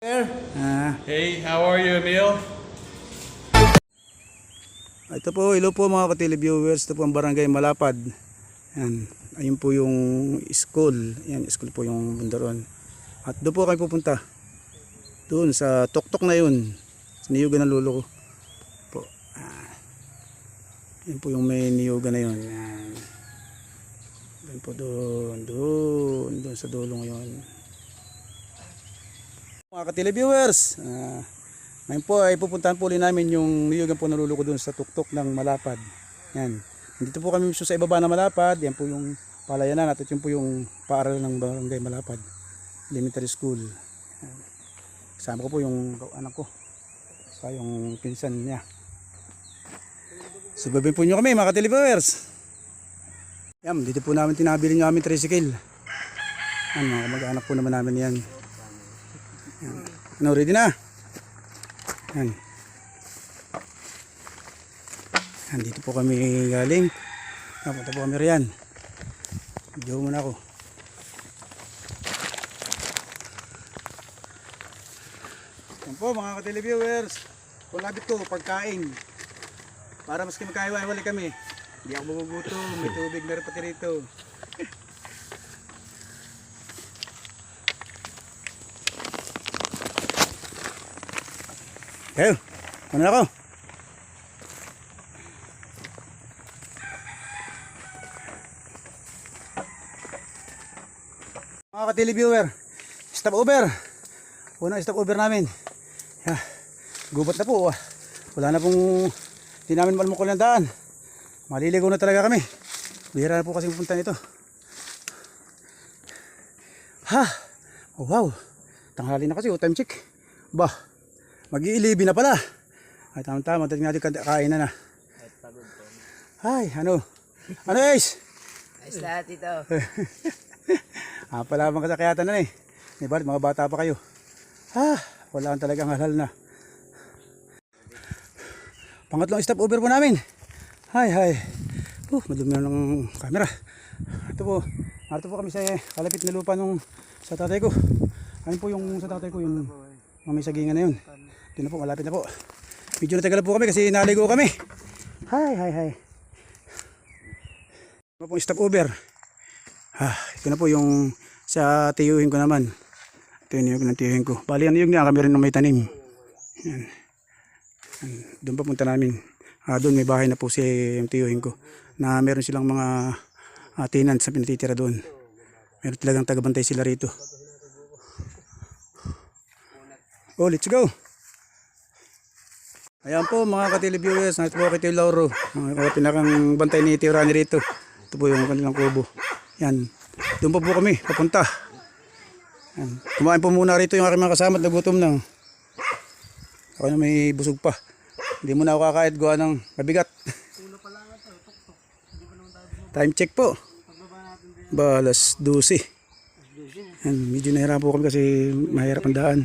Ah, Hey, how are you, Emil? ito po, hello po mga ka-televiewers. Ito po ang barangay Malapad. Yan. Ayun po yung school. Yan, school po yung bundaron. At doon po kami pupunta. Doon sa tuktok na yun. Sa niyugan ng lolo ko. Po. Ah. Yan po yung may niyugan na yun. Yan. Doon po doon. Doon. Doon sa dulo ngayon. Mga ka-televiewers. Ah. Ngayon po ay pupuntahan po ulit namin yung niyugan po naluluko doon sa tuktok ng Malapad. Yan. Dito po kami mismo sa ibaba ng Malapad. Yan po yung palayanan at yung po yung paaralan ng Barangay Malapad. Elementary School. Kasama ko po yung anak ko. Sa yung pinsan niya. Sibabin po nyo kami mga ka-televiewers. Yan, dito po namin tinabili nyo aming tricycle. Yan, mga kamag-anak po naman namin yan. Ano, ready na? Yan. Yan, dito po kami galing. Napunta po kami riyan. Video muna ako. Yan po mga ka-televiewers. Kung labit ko, pagkain. Para maski magkahiwa-hiwalay kami. Hindi ako magugutom. May tubig meron pati rito. Kayo, ano ako? Mga ka-televiewer, stop over. Unang stop over namin. Ya, gubat na po. ah. Wala na pong, hindi namin malmukol ng daan. Maliligaw na talaga kami. Bihira na po kasi pupunta nito. Ha! Oh, wow! Tanghali na kasi, oh, time check. Bah, mag-iilibi na pala. Ay, tama-tama, dating natin kain na na. Ay, ano? Ano, Ace? Ayos lahat ito. Ah, pala bang kasakayatan na eh. Di ba, mga bata pa kayo. Ah, wala kang talagang halal na. Pangatlong stop over po namin. Hay, hay. Uh, madumi na ng camera. Ito po, narito po kami sa kalapit na lupa nung sa tatay ko. Ano po yung sa tatay ko, yung mga may sagingan na yun. Ito na po, malapit na po. Medyo natagal po kami kasi naligo kami. Hay, hay, hay. Ito po yung stop over. Ah, ito na po yung sa tiyuhin ko naman. Ito yung niyog ng tiyuhin ko. Bali, ang niyog niya, kami rin may tanim. Yan. Doon pa punta namin. Ah, doon may bahay na po si yung tiyuhin ko. Na meron silang mga uh, tenants na pinatitira doon. Meron talagang tagabantay sila rito. Oh, let's go! Ayan po mga ka-televiewers, nandito po kay Tio Lauro. Ang pinakang bantay ni Tio Rani rito. Ito po yung kanilang kubo. Yan. Doon pa po kami, papunta. Yan. Kumain po muna rito yung aking mga kasama at nagutom na. Ako na may busog pa. Hindi mo na ako kakait gawa ng mabigat. Time check po. Balas 12. Yan, medyo nahirap po kami kasi mahirap ang daan.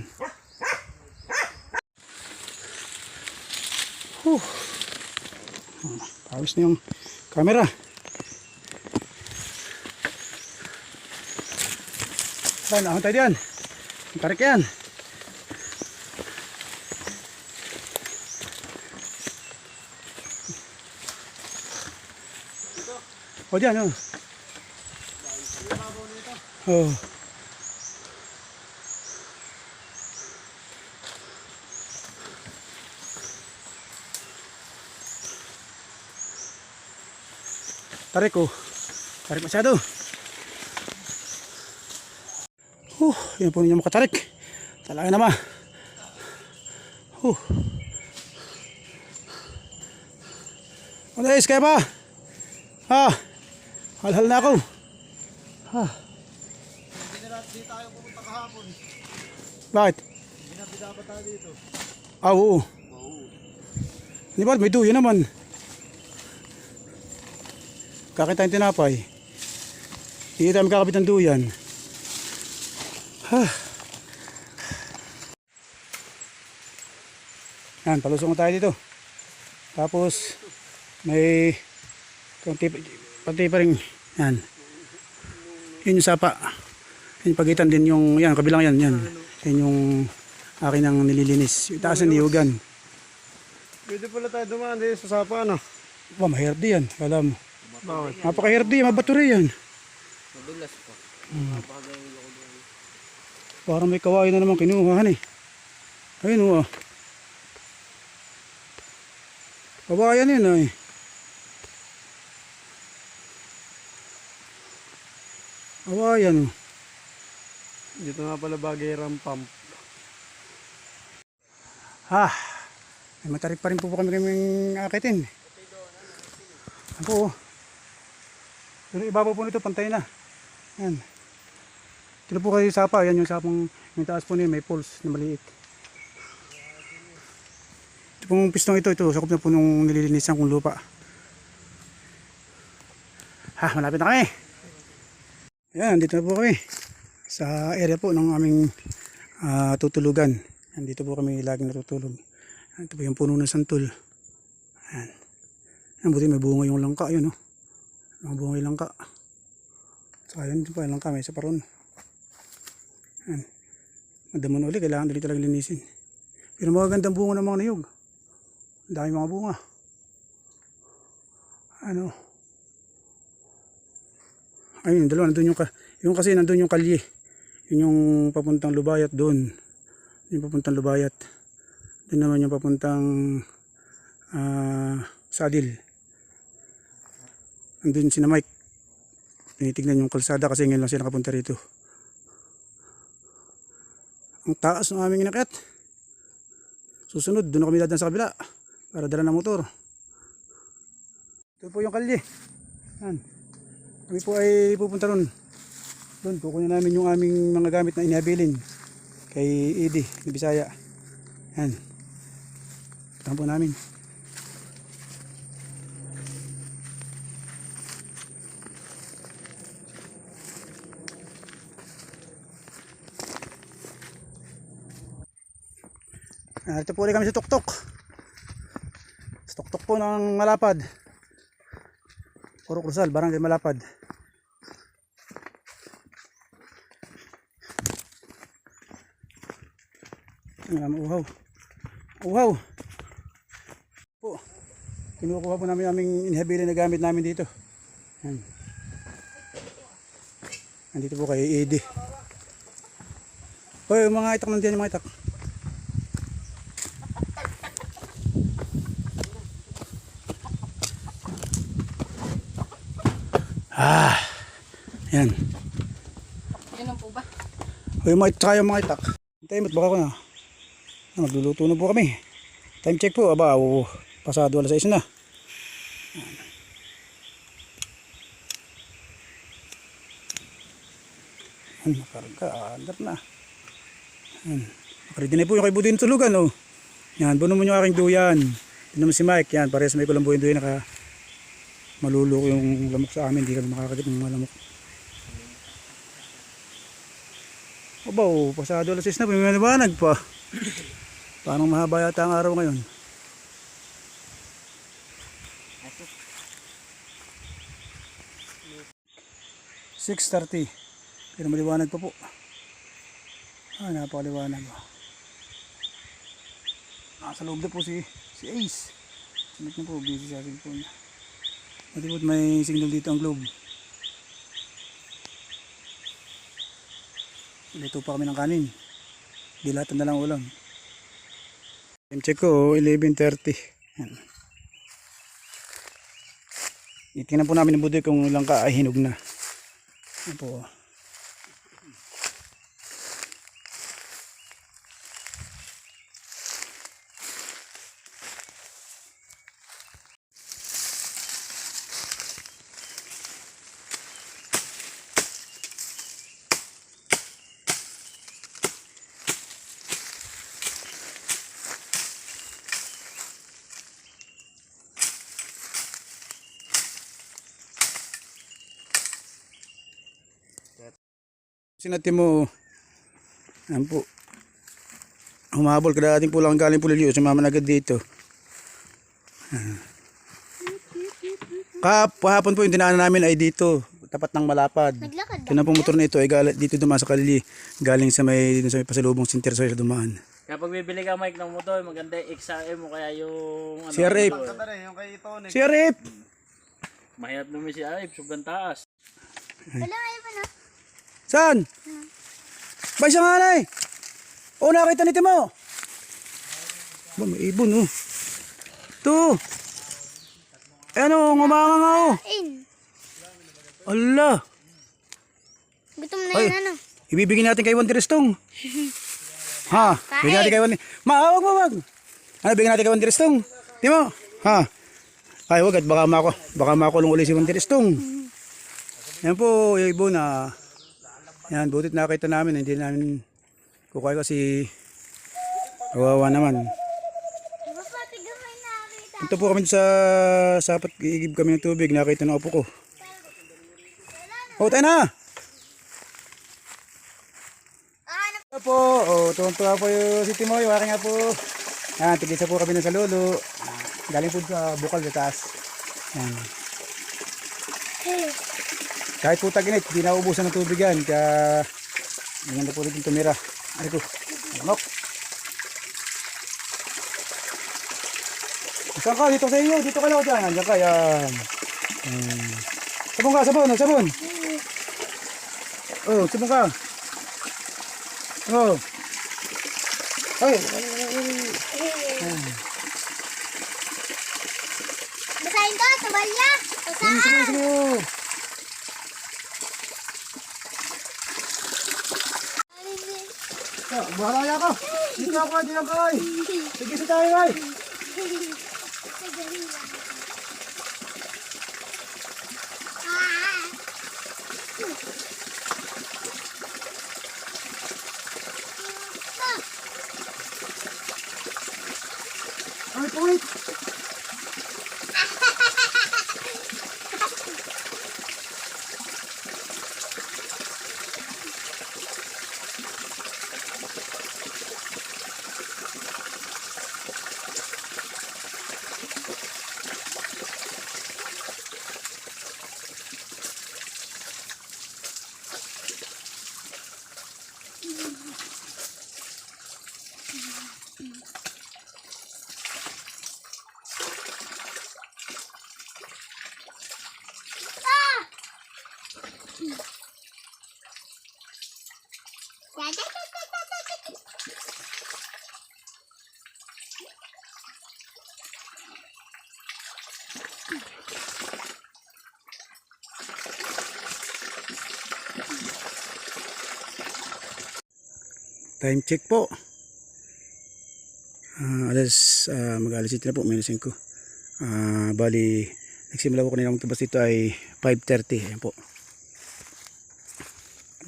Pawis na yung camera. Saan? Ahon tayo diyan. Tarik yan. O diyan, oh. Oh. Tarik ko. Tarik masyado. Huh, yun po ninyo makatarik. Talaga naman. Huh. Ano guys, kaya ba? Ha? Halhal na ako. Ha? Hindi tayo pumunta kahapon. Bakit? Hindi na tayo dito. Ah, oo. Di ba, may duyo naman. Kakita yung tinapay. Hindi tayo magkakabit ng duyan. Ha. Yan, palusong na tayo dito. Tapos, may konti, konti pa rin. Yan. Yun yung sapa. Yung pagitan din yung, yan, kabilang yan, yan. Yan yung akin ang nililinis. Yung taas ang niyugan. Pwede pala tayo dumaan din sa sapa, ano? Wow, mahirap di yan. Alam mo. Bakit? Napakahirap di, mabato rin yan. Madulas po. Parang may kawain na naman kinuha eh. Ayun o. Kawayan yun ay. Kawayan o. Dito nga pala bagay ram pump. Ah, may matarik pa rin po po kami kaming akitin. Ako, oh. Pero ibabaw po nito, pantay na. Yan. Ito po kayo yung sapa. Yan yung sapang, yung taas po niya, may poles na maliit. Ito pong pistong ito, ito, sakop na po nung nililinisan kong lupa. Ha, malapit na kami. Yan, dito na po kami. Sa area po ng aming ah, tutulugan. Yan, dito po kami laging natutulog. Yan, ito po yung puno ng santol. Yan. Yan, buti may bunga yung langka, yun, oh. Mga bunga yung langka. Saka yun, pa yung langka, may isa pa ron. Yan. Madaman uli, kailangan dali talagang linisin. Pero magagandang bunga ng mga niyog. Dami mga bunga. Ano? Ayun, yung dalawa, nandun yung, ka, yung kasi nandun yung kalye. Yun yung papuntang Lubayat doon. Yung papuntang Lubayat. Doon naman yung papuntang ah, Sadil. Andun si na Mike. Tinitignan yung kalsada kasi ngayon lang siya nakapunta rito. Ang taas ng aming inakyat. Susunod, doon kami dadaan sa kabila para dala ng motor. Ito po yung kalye. Yan. Kami po ay pupunta ron. Doon, kukunin namin yung aming mga gamit na inihabilin kay Edi, ni Bisaya. Yan. Puntahan po namin. Ah, ito po ulit kami sa tuktok. Sa tuktok po ng Malapad. Puro Cruzal, Barangay Malapad. Ang uhaw. Uhaw. Po. Kinukuha po namin aming inhabili na gamit namin dito. Yan. Nandito po kay Eddie. Hoy, mga itak nandiyan yung mga itak. Yan. Yan ang po ba? Hoy, mga itak yung mga itak. Hintay mo't baka ko na. Ah, Magluluto na po kami. Time check po. Aba, oo. Pasado alas 6 na. Yan, nakarga. Andar na. Yan. Ready na po yung kay Budin tulugan, oh. Yan, buno mo yung aking duyan. Yun naman si Mike, yan. Parehas may kulang buhin duyan. Naka malulok yung lamok sa amin. Hindi kami makakagit ng mga lamok. Aba, oh, pasado alas 6 na. Pumimanibanag pa. Parang mahaba yata ang araw ngayon. Six thirty. Pero maliwanag pa po. Ah, napakaliwanag. Ah, sa loob na po si, si Ace. Sunod na po, busy sa cellphone. Pati po may signal dito ang globe. Luto pa kami ng kanin. Dilatan na lang ulam. Time check ko, 11.30. Yan. Itingnan po namin ng budoy kung ilang ka ay hinog na. Yan po. Sinati mo, yan po, humabol kada ating pulang galing puliliyo, sumama na agad dito. Kap, kahapon po yung dinaanan namin ay dito, tapat ng malapad. Naglakad na po motor na ito ay galing, dito dumaan sa kalili, galing sa may, sa may pasalubong sinter sa dumaan. Kapag bibili ka mic ng motor, maganda yung XRM mo kaya yung ano, kay Tony. Si Arif! Mahirap naman si RF, sobrang taas. Wala kayo pa na. Saan? Ba siya nga na eh. O nakita ni Timo. Ba may ibon oh. Ito. Ano, ngumanga nga oh. Allah. Gutom na yan ano. Ibibigay natin kay Juan Tirestong. ha? Bigyan natin kay Juan. Ma, wag, wag. Ano, bigyan natin kay Juan Tirestong. Timo. Ha? Ay, wag at baka mako, baka makulong uli si Juan Tirestong. Yan po, yung ibon na yan, butit nakita namin, hindi namin kukuha kasi kawawa naman. Ito po kami sa sapat iigib kami ng tubig, nakita ng opo ko. Oh, tayo na! Ah, ano? Ito po, oh, tuwang-tuwa po yung si Timoy, wari nga po. Yan, tigisa po kami ng salulo. Galing po sa bukal sa taas. Yan. Kahit po taginit, di naubusan ng tubig yan. Kaya, ganyan na po rin tumira. Ay ko, manok. Saan ka? Dito sa inyo. Dito ka lang dyan. Nandiyan ka. Yan. Hmm. Sabon ka, sabon. oh, Sabon. Oh, sabon ka. Oh. Ay, Basahin ko, tubalya. sige, Basaan. sige, sige. Bahala ka. Dito ako, dito ako. Sige sa tayo, ay. Ay, Time check po. Ah, alas uh, mag-alas 7 na po, minus 5. Ah, bali, nagsimula po kanina magtabas dito ay 5.30. Ayan po.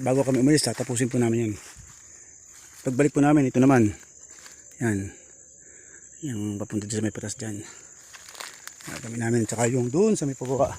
Bago kami umalis, tatapusin po namin yan. Pagbalik po namin, ito naman. Yan. Yung papunta dyan sa may patas dyan. Kami namin, tsaka yung doon sa may pababa.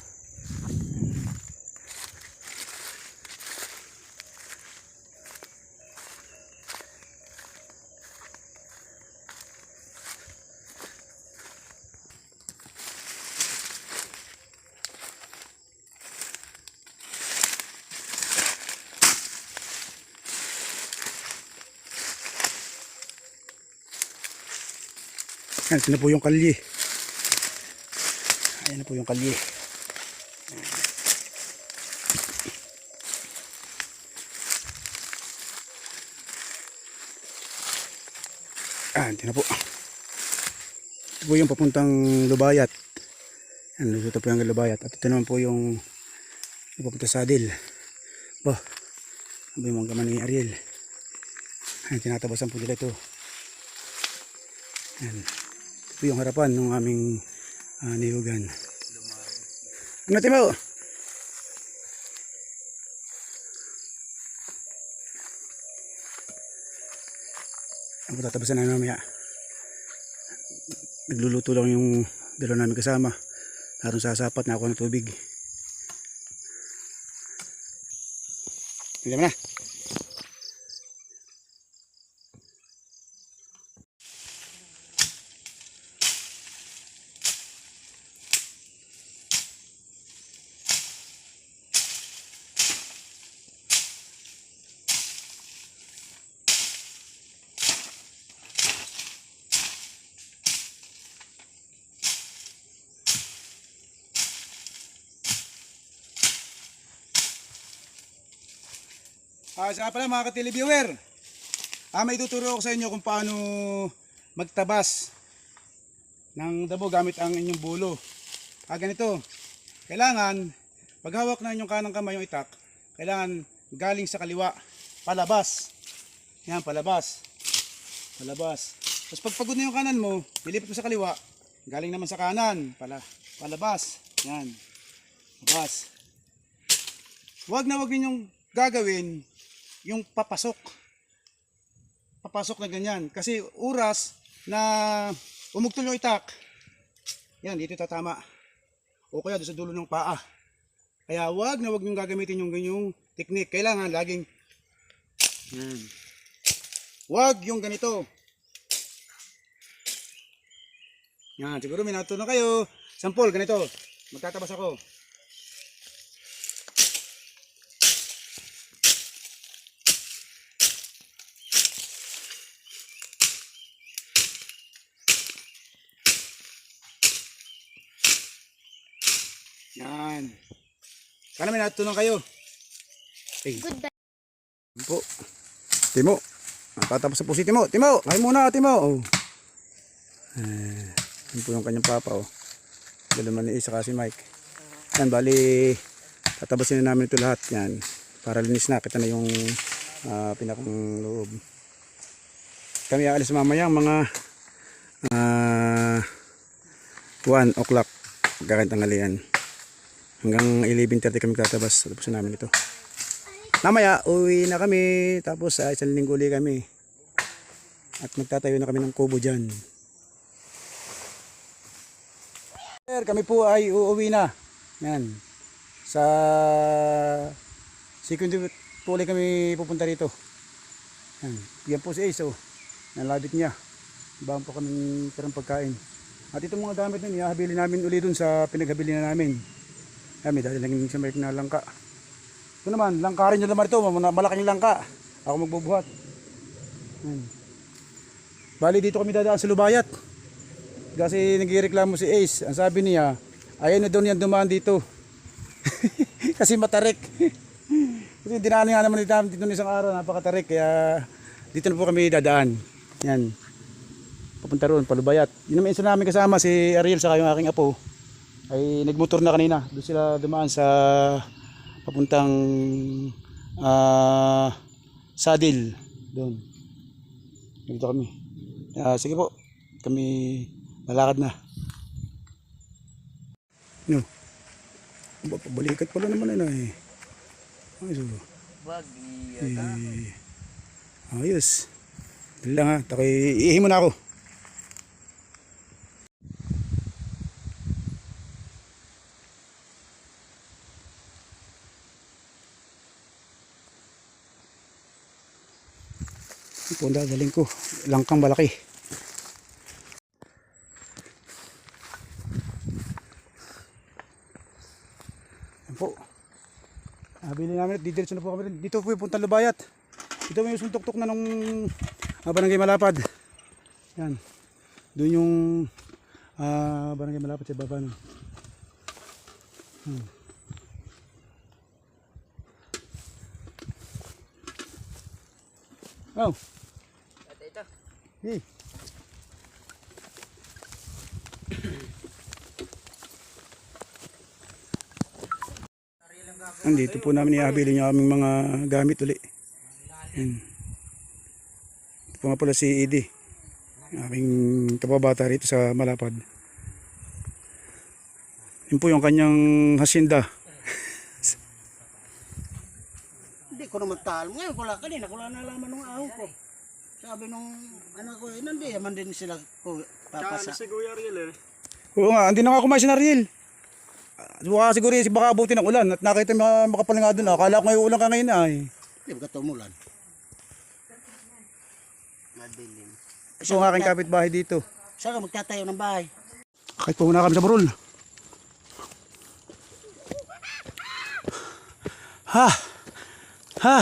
Yan, ito na po yung kalye. Ayan na po yung kalye. Ah, ito na po. Ito po yung papuntang Lubayat. Yan, lusot po yung Lubayat. At ito naman po yung papunta sa Adil. Ba, ano yung mga ni Ariel? Ayan, tinatabasan po nila ito. Yan. Ito yung harapan ng aming uh, niyugan. Ano Timo? Ang patatabasan namin mamaya. Nagluluto lang yung dalawa namin kasama. Narong sasapat na ako ng tubig. Mo na. Saka pala mga ka-televiewer. Ah, may tuturo ako sa inyo kung paano magtabas ng damo gamit ang inyong bulo. Ah, ganito. Kailangan, pag hawak na inyong kanang kamay yung itak, kailangan galing sa kaliwa, palabas. Yan, palabas. Palabas. Tapos pag pagod na yung kanan mo, nilipat mo sa kaliwa, galing naman sa kanan, pala, palabas. Yan. Labas. Huwag na huwag ninyong gagawin yung papasok. Papasok na ganyan. Kasi oras na umugtol yung itak, yan, dito tatama. O kaya sa dulo ng paa. Kaya wag na wag niyong gagamitin yung ganyong technique. Kailangan laging yan. Wag yung ganito. Yan, siguro may natutunan kayo. Sampol, ganito. Magtatabas ako. Yan. Sana may natutunan kayo. Hey. Good bye. Yan po. Timo. Tatapos po si Timo. Timo, kain muna Timo. Oh. Eh, yun po yung kanyang papa. Oh. Dalaman ni Isa kasi Mike. Yan, bali, tatabasin na namin ito lahat. Yan. Para linis na. Kita na yung ah, pinakang loob. Kami aalis mamaya mga ah 1 o'clock. Kakantang tanghalian. Hanggang 11.30 kami tatabas. Tapusin namin ito. Mamaya, uwi na kami. Tapos uh, isang linggo ulit kami. At magtatayo na kami ng kubo dyan. Sir, kami po ay uuwi na. Yan. Sa second po ulit kami pupunta rito. Yan. Yan po si Ace. Oh. Nalabit niya. Bahan po kami tirang pagkain. At itong mga damit nun, ihahabilin namin uli dun sa pinaghabilin na namin. Yan, may dali lang sa may na langka. Ito naman, langka rin yung naman ito. Mal- Malaking langka. Ako magbubuhat. Hmm. Bali dito kami dadaan sa Lubayat. Kasi nagreklamo si Ace. Ang sabi niya, ayaw na doon yan dumaan dito. Kasi matarik. Kasi dinaan nga naman dito, dito ng isang araw, napakatarik. Kaya dito na po kami dadaan. Yan. Papunta roon, palubayat. Yun naman isa namin kasama, si Ariel sa yung aking apo. Ay nagmotor na kanina. Doon sila dumaan sa papuntang ah Sadil doon. Dito kami. Ah, sige po. Kami lalakad na. No. Ba, Balikat pala naman na eh. Ayos. oh. Wag, Eh, ayos. Dali lang ha. Takoy, iihi mo na ako. Ito ang dadaling ko. Langkang malaki. Yan po. Nabili namin at didiretso na po kami. Dito po yung punta Lubayat. Ito may suntok-tok na nung uh, Barangay Malapad. Yan. Doon yung ah, Barangay Malapad sa baba. No. Hmm. Oh. Hey. Andito po namin iabili niyo aming mga gamit uli. Yan. Ito po nga pala si Edie. Aming kababata rito sa Malapad. Yun po yung kanyang hasinda. Hindi ko naman taal. Ngayon ko lang kanina, ko lang nalaman ng aho ko. Sabi nung anak ko, eh, nandi yaman din sila ko papasa. Si Kuya Ariel eh. Oo nga, hindi na nga kumain si Nariel. Ah, Baka siguro yung baka abuti ng ulan at nakita mo makapal nga doon. Akala ko ngayon ulan ka ngayon ay. Hindi ba tumulan? Madilim. Ito ang aking kapitbahay dito. Saan ka magtatayo ng bahay? Kahit po muna kami sa burol. Ha! Ha!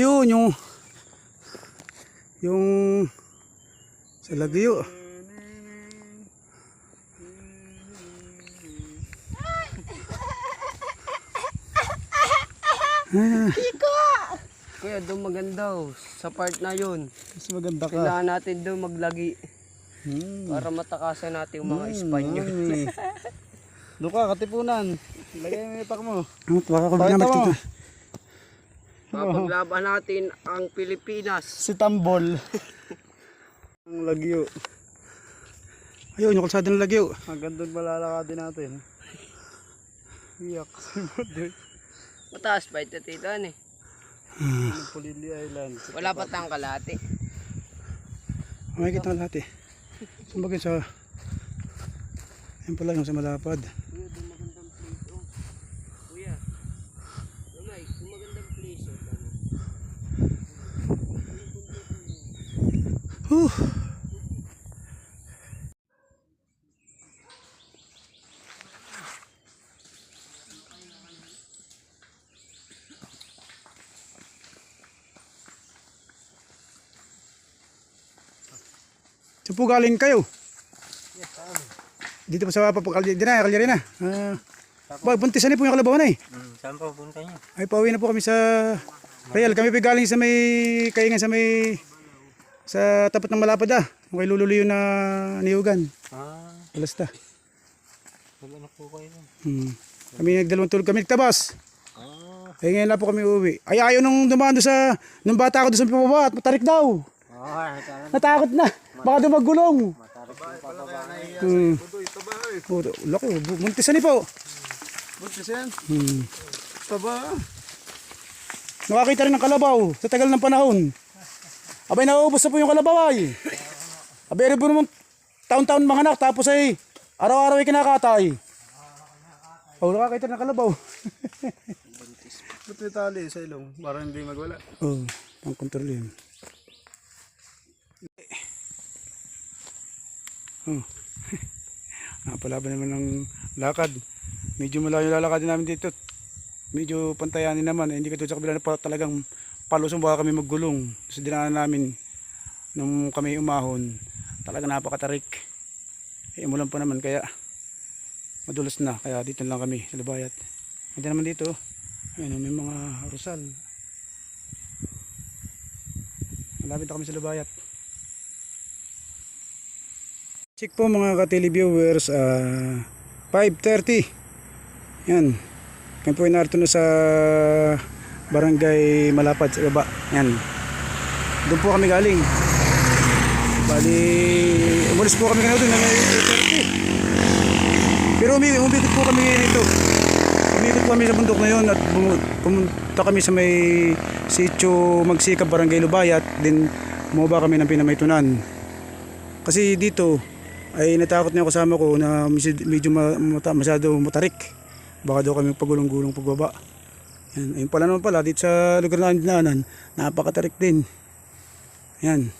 Ayun, yung yung sa lagyo. Kuya, doon maganda oh. Sa part na yun. Mas maganda ka. Kailangan natin doon maglagi. Hmm. Para matakasan natin yung mga Espanyol. Ay. Doon ka, katipunan. Lagay mo yung itak mo. Ano, baka ko binamit dito. Mapaglaban natin ang Pilipinas. Si Tambol. Ang lagyo. Ayun, yung kalsada ng lagyo. Hanggang doon malalakadin natin. Iyak. Si. Mataas pa ito tito ano eh. Ng Pulili Island. Wala pa tayong kalate. May kita lahat eh. Sumbagay sa... Ayun pala yung sa malapad. Kuya, doon magandang place oh. Kuya. Umay, doon magandang place oh. Huh. Saan po galing kayo? Dito po sa papakaldi na, kalyari na. Ah, uh, buntisan po yung kalabaw na eh. Hmm, saan pa punta niyo? Ay, pauwi na po kami sa Real. Kami pa galing sa may, kaingan sa may, sa tapat ng Malapad ah. Kay lululiyo na niyugan. Ah, Alasta. wala na po kayo. Hmm. Kami nagdalawang tulog kami nagtabas. Ah, Ay ngayon na po kami uwi. Ay ayaw nung dumaan doon sa, nung bata ako doon sa pababa at matarik daw. ah, Natakot na. Baka doon maggulong. Hmm. Oh, laki, oh. Bu- buntisan ni po. Buntis yan. Hmm. Taba. Nakakita rin ng kalabaw sa tagal ng panahon. Abay, nauubos na po yung kalabaw ay. Abay, rin po naman taon-taon mga anak tapos ay araw-araw ay kinakatay. Oh, nakakita ng kalabaw. Ba't may tali sa ilong? Para hindi magwala. oh, pang kontrol yun. Oh. Napalaban naman ng lakad. Medyo malayo lalakad namin dito. Medyo pantayanin naman. Eh, hindi ka sa kabila na talagang palusong baka kami maggulong. Sa dinaanan namin nung kami umahon. Talaga napakatarik. Eh, umulan pa naman kaya madulas na. Kaya dito lang kami sa Lubayat. Hindi naman dito. Ayun, may mga rosal. Malapit na kami sa Lubayat. Check po mga ka-televiewers, ah 5.30. Yan. Kami po inarto na sa barangay Malapad sa baba. Yan. Doon po kami galing. Bali, umalis po kami kanina doon may 8.30. Pero umi umikot po kami ngayon ito. Umikot po kami sa bundok na yun at pumunta kami sa may sitio Magsikap, Barangay Lubayat. Then bumaba kami ng Pinamaytunan. Kasi dito ay natakot na yung kasama ko na medyo- masyado matarik. Baka daw kami pagulong-gulong pagbaba. Yan. Ayun pala naman pala dito sa lugar namin dinanan, napakatarik din. Yan.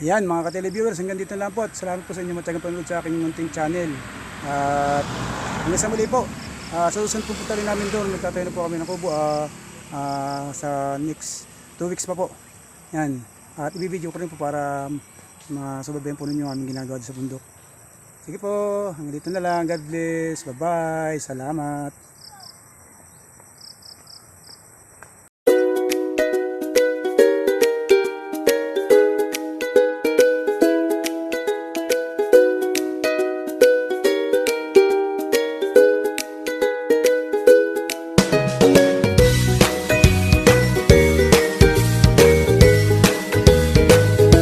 Ayan mga ka-televiewers, hanggang dito lang po at salamat po sa inyo matagang panood sa aking munting channel. At hanggang sa muli po, ah, sa susunod po punta rin namin doon, magtatayo na po kami ng kubo ah, ah, sa next 2 weeks pa po. Yan. At ibibideo ko rin po para masubabayan po ninyo aming ginagawa sa bundok. Sige po, hanggang dito na lang. God bless. Bye-bye. Salamat.